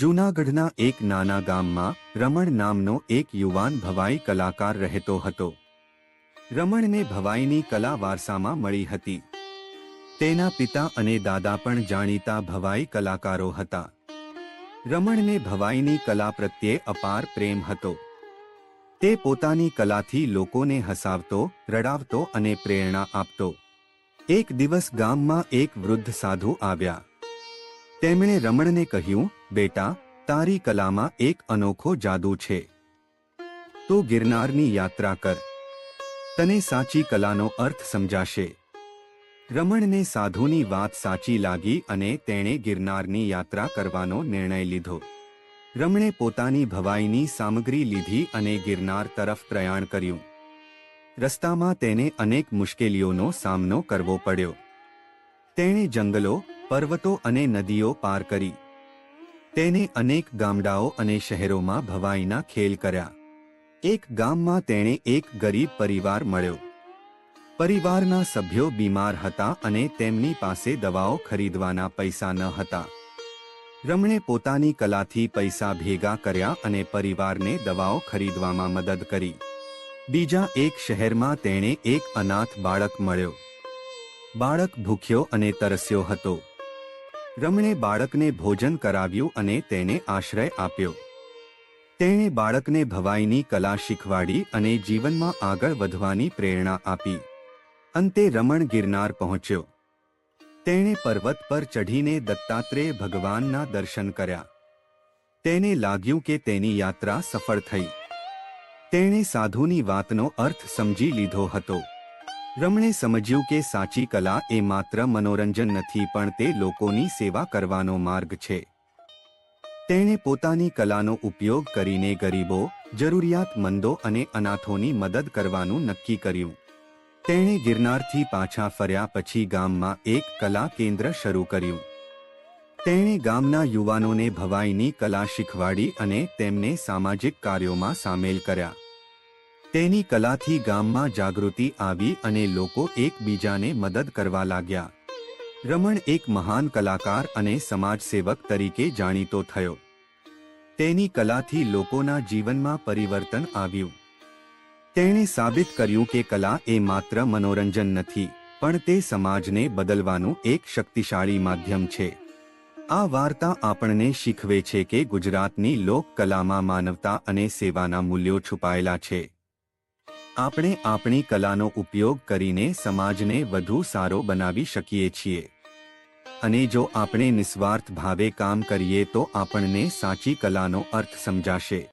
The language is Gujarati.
જૂનાગઢના એક નાના ગામમાં રમણ નામનો એક યુવાન ભવાઈ કલાકાર રહેતો હતો. રમણને ભવાઈની કલા વારસામાં મળી હતી. તેના પિતા અને દાદા પણ જાણીતા ભવાઈ કલાકારો હતા. રમણને ભવાઈની કલા પ્રત્યે અપાર પ્રેમ હતો. તે પોતાની કલાથી લોકોને હસાવતો, રડાવતો અને પ્રેરણા આપતો. એક દિવસ ગામમાં એક વૃદ્ધ સાધુ આવ્યા. તેમણે રમણને કહ્યું, બેટા, તારી કલામાં એક અનોખો જાદુ છે. તો ગિરનારની યાત્રા કર. તને સાચી કલાનો અર્થ સમજાશે. રમણને સાધુની વાત સાચી લાગી અને તેણે ગિરનારની યાત્રા કરવાનો નિર્ણય લીધો. રમણે પોતાની ભવાઈની સામગ્રી લીધી અને ગિરનાર તરફ પ્રયાણ કર્યું. રસ્તામાં તેને અનેક મુશ્કેલીઓનો સામનો કરવો પડ્યો. તેણે જંગલો પર્વતો અને નદીઓ પાર કરી. તેને અનેક ગામડાઓ અને શહેરોમાં ભવાઈના ખેલ કર્યા. એક ગામમાં તેણે એક ગરીબ પરિવાર મળ્યો. પરિવારના સભ્યો બીમાર હતા અને તેમની પાસે દવાઓ ખરીદવાના પૈસા ન હતા. રમણે પોતાની કલાથી પૈસા ભેગા કર્યા અને પરિવારને દવાઓ ખરીદવામાં મદદ કરી. બીજા એક શહેરમાં તેણે એક અનાથ બાળક મળ્યો. બાળક ભૂખ્યો અને તરસ્યો હતો. રમણે બાળકને ભોજન કરાવ્યું અને તેને આશ્રય આપ્યો. તેણે બાળકને ભવાઈની કલા શીખવાડી અને જીવનમાં આગળ વધવાની પ્રેરણા આપી. અંતે રમણ ગિરનાર પહોંચ્યો. તેણે પર્વત પર ચઢીને દત્તાત્રેય ભગવાનના દર્શન કર્યા. તેને લાગ્યું કે તેની યાત્રા સફળ થઈ. તેણે સાધુની વાતનો અર્થ સમજી લીધો હતો. રમણે સમજ્યું કે સાચી કલા એ માત્ર મનોરંજન નથી, પણ તે લોકોની સેવા કરવાનો માર્ગ છે. તેણે પોતાની કલાનો ઉપયોગ કરીને ગરીબો, જરૂરિયાતમંદો અને અનાથોની મદદ કરવાનું નક્કી કર્યું. તેણે ગિરનારથી પાછા ફર્યા પછી ગામમાં એક કલા કેન્દ્ર શરૂ કર્યું. તેણે ગામના યુવાનોને ભવાઈની કલા શીખવાડી અને તેમને સામાજિક કાર્યોમાં સામેલ કર્યા. તેની કલાથી ગામમાં જાગૃતિ આવી અને લોકો એકબીજાને મદદ કરવા લાગ્યા. રમણ એક મહાન કલાકાર અને સમાજસેવક તરીકે જાણીતો થયો. તેની કલાથી લોકોના જીવનમાં પરિવર્તન આવ્યું. તેણે સાબિત કર્યું કે કલા એ માત્ર મનોરંજન નથી, પણ તે સમાજને બદલવાનું એક શક્તિશાળી માધ્યમ છે. આ વાર્તા આપણને શીખવે છે કે ગુજરાતની લોક કલામાં માનવતા અને સેવાના મૂલ્યો છુપાયેલા છે. આપણે આપણી કલાનો ઉપયોગ કરીને સમાજને વધુ સારો બનાવી શકીએ છીએ. અને જો આપણે નિસ્વાર્થ ભાવે કામ કરીએ તો આપણને સાચી કલાનો અર્થ સમજાશે.